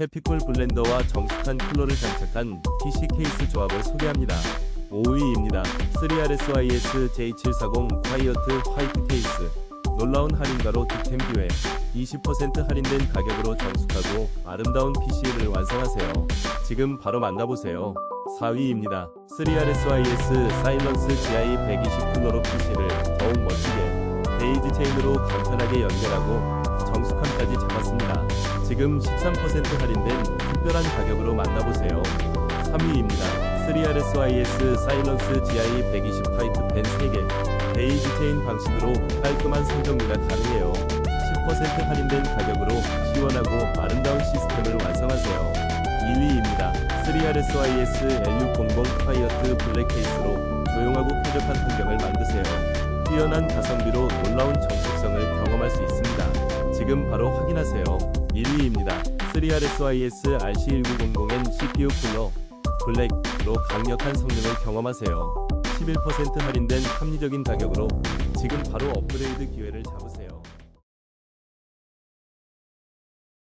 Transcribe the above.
해피콜 블렌더와 정숙한 쿨러를 장착한 PC 케이스 조합을 소개합니다. 5위입니다. 3RSYS J740 콰이어트 화이트 케이스 놀라운 할인가로 득템 기회 20% 할인된 가격으로 정숙하고 아름다운 PC를 완성하세요. 지금 바로 만나보세요. 4위입니다. 3RSYS 사일런스 GI 120 쿨러로 PC를 더욱 멋지게 데이지 체인으로 간편하게 연결하고 정숙함까지 잡았습니다. 지금 13% 할인된 특별한 가격으로 만나보세요. 3위입니다. 3RSYS 사일런스 GI 120 화이트 펜 3개 데이지 체인 방식으로 깔끔한 성정리가 가능해요. 10% 할인된 가격으로 시원하고 아름다운 시스템을 완성하세요. 2위입니다. 3RSYS L600 콰이어트 블랙 케이스로 조용하고 쾌적한 환경을 만드세요. 뛰어난 가성비로 놀라운 정숙성을 경험할 수 있습니다. 지금 바로 확인하세요. 1위입니다. 3RSYS RC1900N CPU 쿨러 블랙로 강력한 성능을 경험하세요. 11% 할인된 합리적인 가격으로 지금 바로 업그레이드 기회를 잡으세요.